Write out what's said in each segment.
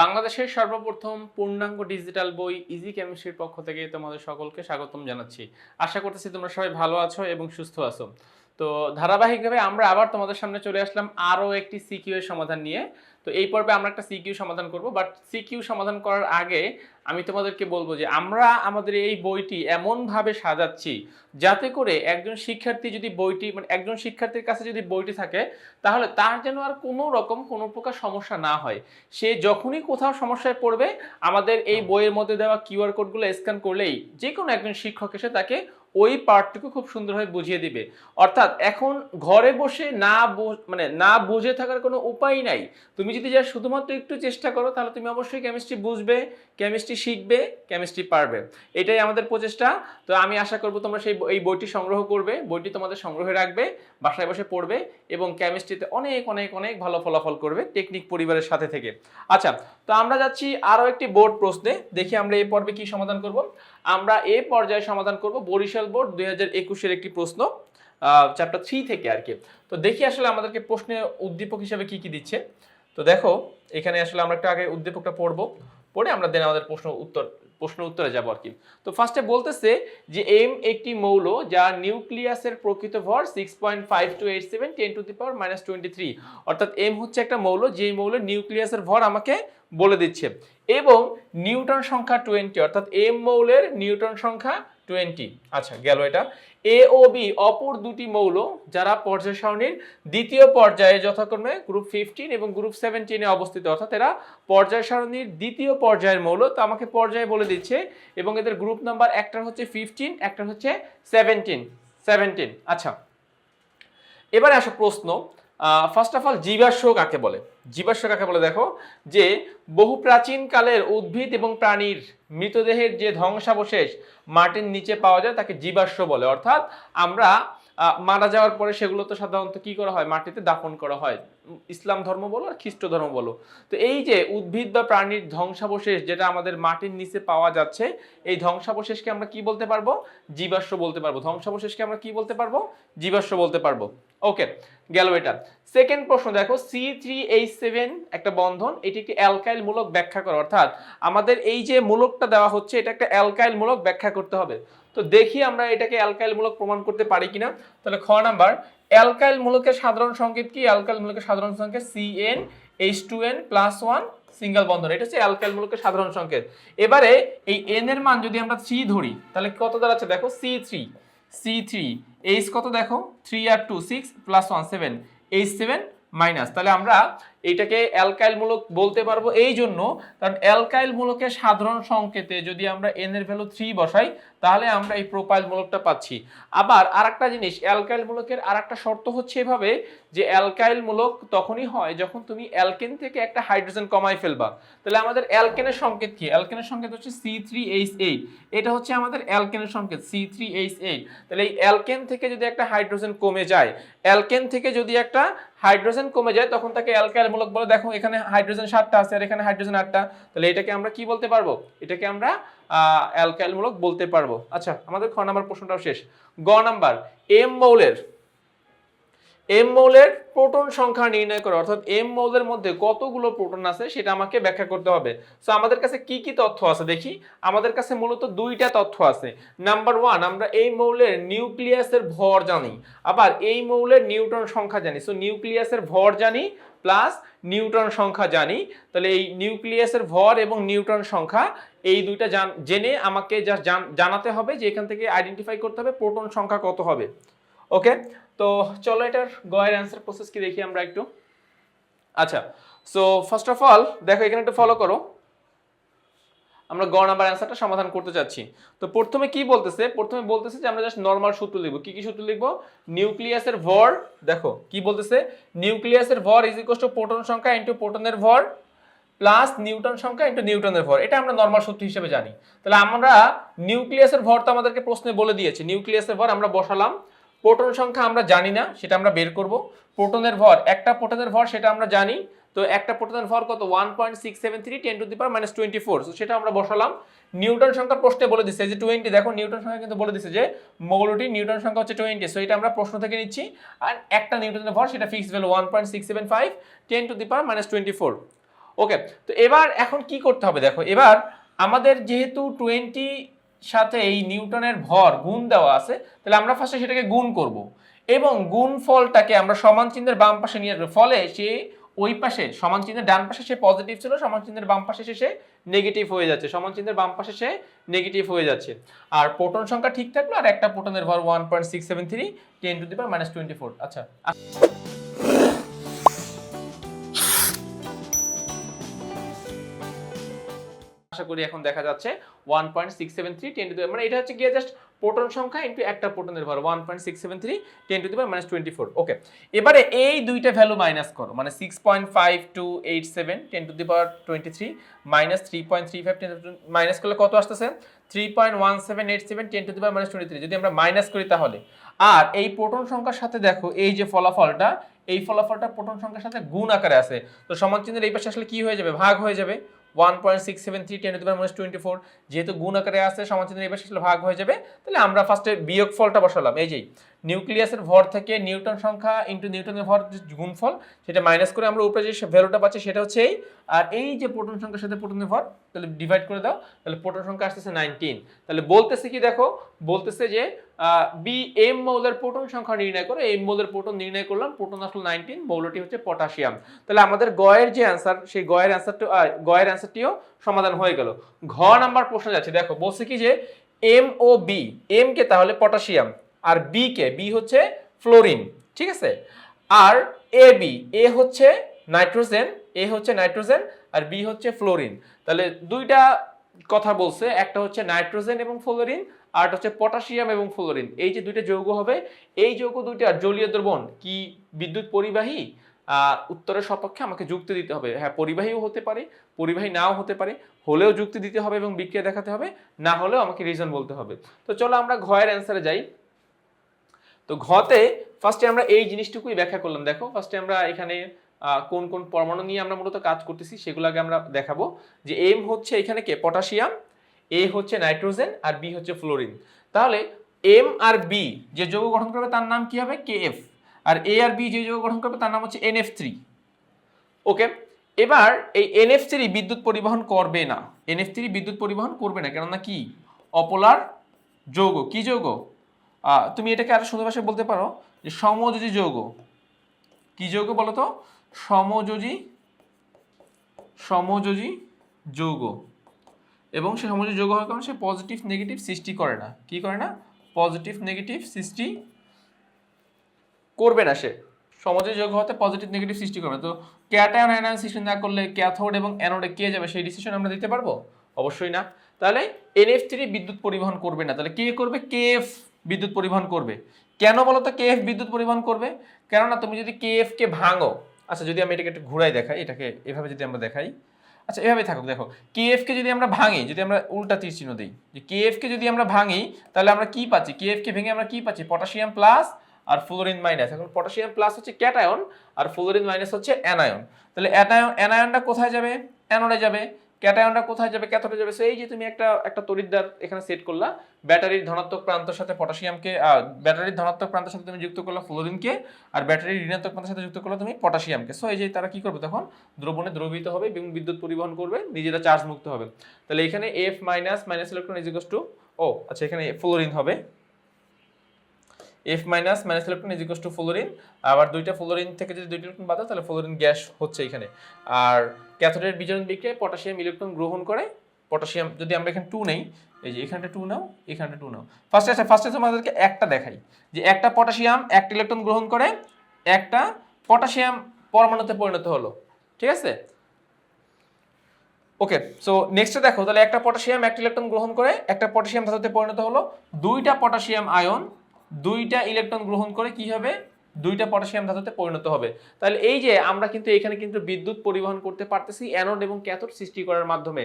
বাংলাদেশের সর্বপ্রথম পূর্ণাঙ্গ ডিজিটাল বই ইজি কেমিস্ট্রির পক্ষ থেকে তোমাদের সকলকে স্বাগতম জানাচ্ছি। আশা করতেছি তোমরা সবাই ভালো আছো এবং সুস্থ আছো। তো ধারাবাহিকভাবে আমরা আবার তোমাদের সামনে চলে আসলাম আরও একটি সিকিউ এর সমাধান নিয়ে। তো এই পর্বে আমরা একটা সিকিউ সমাধান করব বাট সিকিউ সমাধান করার আগে আমি তোমাদেরকে বলব যে আমরা আমাদের এই বইটি এমনভাবে সাজাচ্ছি যাতে করে একজন শিক্ষার্থী যদি বইটি মানে একজন শিক্ষার্থীর কাছে যদি বইটি থাকে, তাহলে তার যেন আর কোনো রকম কোনো প্রকার সমস্যা না হয়। সে যখনই কোথাও সমস্যায় পড়বে, আমাদের এই বইয়ের মধ্যে দেওয়া কিউআর কোডগুলো স্ক্যান করলেই যে কোনো একজন শিক্ষক এসে তাকে ওই পার্টটুকু খুব সুন্দরভাবে বুঝিয়ে দিবে। অর্থাৎ এখন ঘরে বসে না মানে না বুঝে থাকার কোনো উপায় নাই। তুমি যদি যা শুধুমাত্র একটু চেষ্টা করো, তাহলে তুমি অবশ্যই কেমিস্ট্রি বুঝবে কেমিস্ট্রি শিখবে কেমিস্ট্রি পারবে। এটাই আমাদের প্রচেষ্টা। তো আমি আশা করব তোমরা সেই এই বইটি সংগ্রহ করবে, বইটি তোমাদের সংগ্রহে রাখবে, বাসায় বসে পড়বে এবং কেমিস্ট্রিতে অনেক অনেক অনেক ভালো ফলাফল করবে টেকনিক পরিবারের সাথে থেকে। আচ্ছা তো আমরা যাচ্ছি আরও একটি বোর্ড প্রশ্নে। দেখি আমরা এই পর্বে কি সমাধান করব। আমরা এই পর্যায়ে সমাধান করব বরিশাল বোর্ড দুই হাজার একুশের একটি প্রশ্ন চ্যাপ্টার থ্রি থেকে আর কি। তো দেখি আসলে আমাদেরকে প্রশ্নে উদ্দীপক হিসেবে কি কি দিচ্ছে। তো দেখো, এখানে আসলে আমরা একটু আগে উদ্দীপকটা পড়ব, পড়ে আমরা দেন আমাদের প্রশ্ন উত্তর, প্রশ্ন উত্তরে যাব আর কি। তো ফার্স্টে বলতেছে যে এম একটি মৌল যা নিউক্লিয়াসের প্রকৃত ভর six point five two eight seven ten to the power minus twenty three অর্থাৎ এম হচ্ছে একটা মৌল, যেই মৌলের নিউক্লিয়াসের ভর আমাকে বলে দিচ্ছে। এবং নিউটন সংখ্যা টোয়েন্টি, অর্থাৎ এম মৌলের নিউটন সংখ্যা টোয়েন্টি। আচ্ছা গেল এটা। এ ও বি, অপর দুটি মৌল যারা পর্যায় সারণীর দ্বিতীয় পর্যায়ে যথাক্রমে গ্রুপ ফিফটিন এবং গ্রুপ সেভেন্টিনে অবস্থিত, অর্থাৎ এরা পর্যায় সারণীর দ্বিতীয় পর্যায়ের মৌল। তো আমাকে পর্যায়ে বলে দিচ্ছে এবং এদের গ্রুপ নাম্বার একটার হচ্ছে ফিফটিন একটার হচ্ছে সেভেন্টিন সেভেন্টিন আচ্ছা এবারে আসো প্রশ্ন। ফার্স্ট অফ অল জীবাশ্ম কাকে বলে? জীবাশ্ম কাকে বলে দেখো? যে বহু প্রাচীন কালের উদ্ভিদ এবং প্রাণীর মৃতদেহের যে ধ্বংসাবশেষ মাটির নিচে পাওয়া যায়, তাকে জীবাশ্ম বলে। অর্থাৎ আমরা মারা যাওয়ার পরে সেগুলো তো সাধারণত কি করা হয়? মাটিতে দাফন করা হয়। ইসলাম ধর্ম বলো আর খ্রিস্ট ধর্ম বলো। তো এই যে উদ্ভিদ বা প্রাণীর ধ্বংসাবশেষ যেটা আমাদের মাটির নিচে পাওয়া যাচ্ছে, এই ধ্বংসাবশেষকে আমরা কি বলতে পারব? জীবাশ্ম বলতে পারব। ধ্বংসাবশেষকে আমরা কি বলতে পারব? জীবাশ্ম বলতে পারব। ওকে গেল এটা। সেকেন্ড প্রশ্ন, দেখো সি থ্রি এইচ সেভেন একটা বন্ধন, এটি একটি অ্যালকাইল মূলক ব্যাখ্যা করো। অর্থাৎ আমাদের এই যে মূলকটা দেওয়া হচ্ছে, এটা একটা অ্যালকাইল মূলক ব্যাখ্যা করতে হবে। তো দেখি আমরা এটাকে অ্যালকাইল মূলক প্রমাণ করতে পারি কিনা। তাহলে খ নাম্বার অ্যালকাইল মূলকের সাধারণ সংকেত কি? অ্যালকাইল মূলকের সাধারণ সংকেত C N H two N plus one single বন্ধন। এটা হচ্ছে অ্যালকাইল মূলকের সাধারণ সংকেত। এবারে এই এন এর মান যদি আমরা থ্রি ধরি, তাহলে কত দাঁড়াচ্ছে? দেখো C three C three H কত দেখো? থ্রি আর two six plus one seven H seven minus তাহলে আমরা এইটাকে অ্যালকাইল মূলক বলতে পারব এই জন্য কারণ অ্যালকাইল মূলকের সাধারণ সংকেতে যদি আমরা এন এর ভ্যালু থ্রি বসাই, তাহলে আমরা এই প্রোপাইল মূলকটা পাচ্ছি। আবার আরেকটা জিনিস অ্যালকাইল মূলকের আরেকটা শর্ত হচ্ছে এভাবে যে অ্যালকাইল মূলক তখনই হয় যখন তুমি অ্যালকেন থেকে একটা হাইড্রোজেন কমাই ফেলবা। তাহলে আমাদের অ্যালকেনের সংকেত কি? অ্যালকেনের সংকেত হচ্ছে সি থ্রি এইচ এইট এটা হচ্ছে আমাদের অ্যালকেনের সংকেত সি থ্রি এইচ এইট তাহলে এই অ্যালকেন থেকে যদি একটা হাইড্রোজেন কমে যায়, অ্যালকেন থেকে যদি একটা হাইড্রোজেন কমে যায়, তখন তাকে অ্যালকাইল মূলক বলে, দেখো এখানে হাইড্রোজেন সাতটা আছে আর এখানে হাইড্রোজেন আটটা। তাহলে এটাকে আমরা কি বলতে পারব? এটাকে আমরা অ্যালকাইল মূলক বলতে পারব। আচ্ছা আমাদের খ নাম্বার প্রশ্নটাও শেষ। গ নাম্বার এম মৌলের এম মৌলের প্রোটন সংখ্যা নির্ণয় করো। অর্থাৎ এম মৌলের মধ্যে কতগুলো প্রোটন আছে সেটা আমাকে ব্যাখ্যা করতে হবে। সো আমাদের কাছে কি কি তথ্য আছে দেখি? আমাদের কাছে মূলত দুইটা তথ্য আছে। নাম্বার ওয়ান আমরা এই মৌলের নিউক্লিয়াসের ভর জানি। আবার এই মৌলের নিউট্রন সংখ্যা জানি। সো নিউক্লিয়াসের ভর জানি প্লাস নিউট্রন সংখ্যা জানি, তাহলে এই নিউক্লিয়াসের ভর এবং নিউট্রন সংখ্যা, এই দুইটা জান- আমাকে জান- জানাতে হবে যে এখান থেকে আইডেন্টিফাই করতে হবে প্রোটন সংখ্যা কত হবে। ওকে তো চলো এটার গয়ের অ্যান্সার প্রসেস কি দেখি আমরা একটু। আচ্ছা সো ফার্স্ট অফ অল দেখো এখানে একটু ফলো করো। আমরা গ নাম্বার অ্যান্সারটা সমাধান করতে চাচ্ছি। তো প্রথমে কি বলতেছে? প্রথমে বলতেছে যে আমরা জাস্ট নর্মাল সূত্র লিখব। কি কি সূত্র লিখব? নিউক্লিয়াসের ভর, দেখো, কি বলতেছে? নিউক্লিয়াসের ভর ইজ ইকুয়াল টু প্রোটন সংখ্যা ইনটু প্রোটনের ভর প্লাস নিউটন সংখ্যা ইনটু নিউটনের ভর। এটা আমরা নর্মাল সূত্র হিসেবে জানি। তাহলে আমরা নিউক্লিয়াসের ভর তো আমাদেরকে প্রশ্নে বলে দিয়েছে। নিউক্লিয়াসের ভর আমরা বসালাম। প্রোটন সংখ্যা আমরা জানি না, সেটা আমরা বের করব। প্রোটনের ভর, একটা প্রোটনের ভর সেটা আমরা জানি। তো একটা প্রোটনের ভর কত? One point six seven three ten to the power minus twenty four সেটা আমরা বসালাম। নিউটন সংখ্যা প্রশ্নে বলে দিচ্ছে যে টোয়েন্টি দেখো নিউটন সংখ্যা কিন্তু বলে দিচ্ছে যে মৌলটি নিউটন সংখ্যা হচ্ছে টোয়েন্টি সো এটা আমরা প্রশ্ন থেকে নিচ্ছি। আর একটা নিউটনের ভর, সেটা fix value one point six seven five ten to the power minus twenty four okay তো এবার এখন কি করতে হবে? দেখো, এবার আমাদের যেহেতু টোয়েন্টি সাথে এই নিউটনের ভর গুণ দেওয়া আছে, তাহলে আমরা ফার্স্টে সেটাকে গুণ করব। এবং গুণ ফলটাকে আমরা সমান চিহ্নের বাম পাশে নিয়ে আসব ফলে সে ওই পাশে, সমান চিহ্নের ডান পাশে সে পজিটিভ ছিল, সমান চিহ্নের বাম পাশে সে নেগেটিভ হয়ে যাচ্ছে, সমান চিহ্নের বাম পাশে সে নেগেটিভ হয়ে যাচ্ছে। আর প্রোটন সংখ্যা ঠিক থাকল, আর একটা প্রোটনের ভর one point six seven three ten to the power minus twenty four আচ্ছা। আশা করি এখন দেখা যাচ্ছে one point six seven three ten to মানে এটা হচ্ছে গিয়ে জাস্ট প্রোটন সংখ্যা ইন্টু একটা প্রোটনের ভর one point six seven three ten to the power minus twenty four okay এবারে এই দুইটা ভ্যালু মাইনাস করো মানে six point five two eight seven ten to the twenty three minus three point three five ten minus করলে কত আসতেছে? Three point one seven eight seven ten to the minus twenty three যদি আমরা minus করি তাহলে। আর এই proton সংখ্যার সাথে দেখো, এই যে ফলাফলটা, এই ফলাফলটা প্রোটন সংখ্যার সাথে গুণ আকারে আছে। তো সমান চিহ্নের এই পাশে আসলে কি হয়ে যাবে? ভাগ হয়ে যাবে। One point six seven three ten to twenty four যেহেতু গুণ আকারে আছে সমান চিহ্নের এই ভাগ হয়ে যাবে। তাহলে আমরা ফার্স্টে বিয়োগ ফলটা বসালাম। এই যেই নিউক্লিয়াসের ভর থেকে নিউটন সংখ্যা ইন্টু নিউটনের ভর গুণফল, সেটা মাইনাস করে আমরা উপরে যে ভ্যালুটা পাচ্ছি, সেটা হচ্ছে এই। আর এই যে প্রোটন সংখ্যার সাথে প্রোটনের ভর, তাহলে ডিভাইড করে দাও। তাহলে প্রোটন সংখ্যা আসতেছে নাইনটিন তাহলে বলতেছে কি দেখো? বলতেছে যে বি এম মৌলের প্রোটন সংখ্যা নির্ণয় করো এম মৌলের প্রোটন নির্ণয় করলাম, প্রোটন আসলো নাইনটিন মৌলটি হচ্ছে পটাশিয়াম তাহলে আমাদের গয়ের যে অ্যান্সার সেই গয়ের অ্যান্সারটা গয়ের অ্যান্সারটিও সমাধান হয়ে গেল। ঘ নাম্বার প্রশ্ন যাচ্ছে, দেখো, বলছে কি যে এম ও বি এম কে তাহলে পটাশিয়াম আর বি কে বি হচ্ছে ফ্লোরিন ঠিক আছে? আর এ বি এ হচ্ছে নাইট্রোজেন এ হচ্ছে নাইট্রোজেন আর বি হচ্ছে ফ্লোরিন তাহলে দুইটা কথা বলছে, একটা হচ্ছে নাইট্রোজেন এবং ফ্লোরিন আর হচ্ছে পটাশিয়াম এবং ফ্লোরিন। এই যে দুইটা যৌগ হবে এই যৌগ দুইটা জলীয় দ্রবণ কি বিদ্যুৎ পরিবাহী? আহ, উত্তরের সপক্ষে আমাকে যুক্তি দিতে হবে। হ্যাঁ পরিবাহীও হতে পারে পরিবাহী নাও হতে পারে হলেও যুক্তি দিতে হবে এবং বিক্রিয়া দেখাতে হবে না হলেও আমাকে রিজন বলতে হবে। তো চলো আমরা ঘয়ের অ্যান্সারে যাই। তো ঘতে ফার্স্টে আমরা এই জিনিসটুকুই ব্যাখ্যা করলাম। দেখো ফার্স্টে আমরা এখানে কোন কোন পরমাণু নিয়ে আমরা মূলত কাজ করতেছি সেগুলো আগে আমরা দেখাবো যে এম হচ্ছে এখানে কে? পটাশিয়াম এ হচ্ছে নাইট্রোজেন আর বি হচ্ছে ফ্লোরিন। তাহলে এম আর বি যে যৌগ গঠন করবে তার নাম কি হবে? কে এফ আর এ আর বি যে যৌগ গঠন করবে তার নাম হচ্ছে এন এফ থ্রি ওকে এবার এই এনএফ থ্রি বিদ্যুৎ পরিবহন করবে না। এনএফ থ্রি বিদ্যুৎ পরিবহন করবে না, কেননা কি? অপোলার যৌগ। কি যৌগ? তুমি এটাকে আরও সুন্দর ভাষায় বলতে পারো যে সমযোজী যৌগ। কি যৌগ বলো তো? সমযোজী সমযোজী যৌগ। এবং সে সমযোজী যৌগ হওয়ার কারণে সে পজিটিভ নেগেটিভ সৃষ্টি করে না। কি করে না? পজিটিভ নেগেটিভ সৃষ্টি করবে না সে। সমযোজী যৌগ হতে পজিটিভ নেগেটিভ সৃষ্টি করবে তো ক্যাটায়ন অ্যানায়ন সৃষ্টি না করলে ক্যাথোড এবং অ্যানোডে কে যাবে? সেই ডিসিশন আমরা দিতে পারব? অবশ্যই না। তাহলে এনএফ থ্রি বিদ্যুৎ পরিবহন করবে না। তাহলে কে করবে? কেএফ বিদ্যুৎ পরিবহন করবে। কেন বলো তো কেএফ বিদ্যুৎ পরিবহন করবে? কেননা, তুমি যদি কে ভাঙো আচ্ছা যদি আমি এটাকে একটু ঘুরাই দেখাই, এটাকে এভাবে যদি আমরা দেখাই আচ্ছা এভাবে থাকুক, দেখো। কে এফকে যদি আমরা ভাঙি, যদি আমরা উল্টা তীর চিহ্ন দিই, যে কে এফকে যদি আমরা ভাঙি, তাহলে আমরা কি পাচ্ছি? কে এফকে ভেঙে আমরা কি পাচ্ছি? পটাশিয়াম প্লাস আর ফ্লোরিন মাইনাস এখন পটাশিয়াম প্লাস হচ্ছে ক্যাটায়ন আর ফ্লোরিন মাইনাস হচ্ছে অ্যানায়ন তাহলে অ্যানায়ন অ্যানায়নটা কোথায় যাবে? অ্যানোডে যাবে। ক্যাটায়নটা কোথায় যাবে, ক্যাথোডে যাবে, সেই যে তুমি একটা একটা তড়িৎদ্বার এখানে সেট করলা, ব্যাটারির ধনাত্মক প্রান্তের সাথে পটাশিয়ামকে ব্যাটারির ধনাত্মক প্রান্তের সাথে তুমি যুক্ত করলা ফ্লোরিনকে আর ব্যাটারির ঋণাত্মক প্রান্তের সাথে যুক্ত করলা তুমি পটাশিয়ামকে সো এই যে তারা কি করবে তখন? দ্রবণে দ্রবীভূত হবে এবং বিদ্যুৎ পরিবহন করবে, নিজেরা চার্জ মুক্ত হবে। তাহলে এখানে F minus minus electron is to ও আচ্ছা এখানে ফ্লোরিন হবে। F minus minus electron is to fluorine আবার দুইটা ফ্লোরিন থেকে যদি দুইটা ইলেকট্রন বাদ তাহলে ফ্লোরিন গ্যাস হচ্ছে এখানে। আর ক্যাথোডের বিজারণ বিক্রিয়ায় পটাশিয়াম ইলেকট্রন গ্রহণ করে। পটাশিয়াম যদি আমরা এখানে টু নেই, এই যে এখানটা টু নাও, এখানটা টু নাও। ফার্স্টে আচ্ছা ফার্স্টে তোমাদেরকে একটা দেখাই। যে একটা পটাশিয়াম একটা ইলেকট্রন গ্রহণ করে, একটা পটাশিয়াম পরমাণুতে পরিণত হলো। ঠিক আছে? ওকে সো নেক্সটে দেখো, তাহলে একটা পটাশিয়াম একটা ইলেকট্রন গ্রহণ করে, একটা পটাশিয়াম ধাতুতে পরিণত হলো। দুইটা পটাশিয়াম আয়ন দুইটা ইলেকট্রন গ্রহণ করে কি হবে? দুইটা পটাশিয়াম ধাতুতে পরিণত হবে। তাহলে এই যে আমরা কিন্তু এখানে কিন্তু বিদ্যুৎ পরিবহন করতে পারতেছি অ্যানোড এবং ক্যাথোড সৃষ্টি করার মাধ্যমে।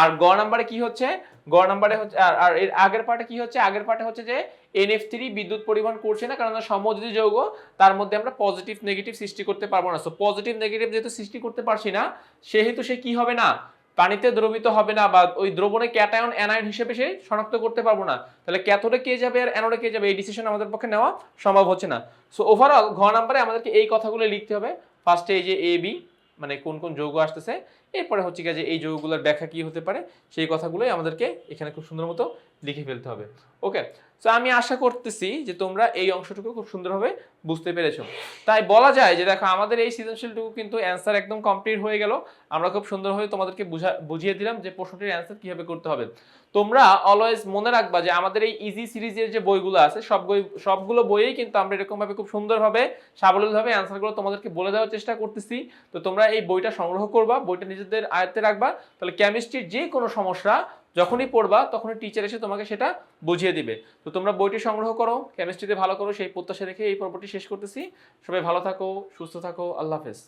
আর গ নাম্বারে কি হচ্ছে? গ নাম্বারে হচ্ছে, আর এর আগের পার্টে কি হচ্ছে? আগের পার্টে হচ্ছে যে এনএফ থ্রি বিদ্যুৎ পরিবহন করছে না, কারণ সমযোজী যৌগ, তার মধ্যে আমরা পজিটিভ নেগেটিভ সৃষ্টি করতে পারব না। সো পজিটিভ নেগেটিভ যেহেতু সৃষ্টি করতে পারছি না, সেহেতু সে কি হবে না? পানিতে দ্রবিত হবে না বা ওই দ্রবণে ক্যাটায়ন অ্যানায়ন হিসেবে সে শনাক্ত করতে পারব না। তাহলে ক্যাথোডে কে যাবে আর অ্যানোডে কে যাবে? এই ডিসিশন আমাদের পক্ষে নেওয়া সম্ভব হচ্ছে না। সো ওভারঅল ঘ নাম্বারে আমাদেরকে এই কথাগুলো লিখতে হবে। ফার্স্টে এই যে এ বি মানে কোন কোন যৌগ আসতেছে। এরপরে হচ্ছে কি যে এই যৌগগুলোর ব্যাখ্যা কি হতে পারে, সেই কথাগুলোই আমাদেরকে এখানে খুব সুন্দর মতো লিখে ফেলতে হবে। ওকে তো আমি আশা করতেছি যে তোমরা এই অংশটুকু খুব সুন্দরভাবে বুঝতে পেরেছ। তাই বলা যায় যে দেখো, আমাদের এই সৃজনশীলটুকু কিন্তু অ্যান্সার একদম কমপ্লিট হয়ে গেল। আমরা খুব সুন্দরভাবে তোমাদেরকে বুঝা, বুঝিয়ে দিলাম যে প্রশ্নটির অ্যান্সার কীভাবে করতে হবে। তোমরা অলওয়েজ মনে রাখবা যে আমাদের এই ইজি সিরিজের যে বইগুলো আছে, সব বই, সবগুলো বইয়েই কিন্তু আমরা এরকমভাবে খুব সুন্দরভাবে, সাবলীলভাবে অ্যান্সারগুলো তোমাদেরকে বলে দেওয়ার চেষ্টা করতেছি। তো তোমরা এই বইটা সংগ্রহ করবা, বইটা নিজেদের আয়ত্তে রাখবা। তাহলে কেমিস্ট্রির যে কোনো সমস্যা যখনই পড়বা, তখনই টিচার এসে তোমাকে সেটা বুঝিয়ে দিবে। তো তোমরা বইটি সংগ্রহ করো কেমিস্ট্রিতে ভালো করো, সেই প্রত্যাশা রেখে এই পর্বটি শেষ করতেছি। সবাই ভালো থাকো, সুস্থ থাকো, আল্লাহ হাফেজ।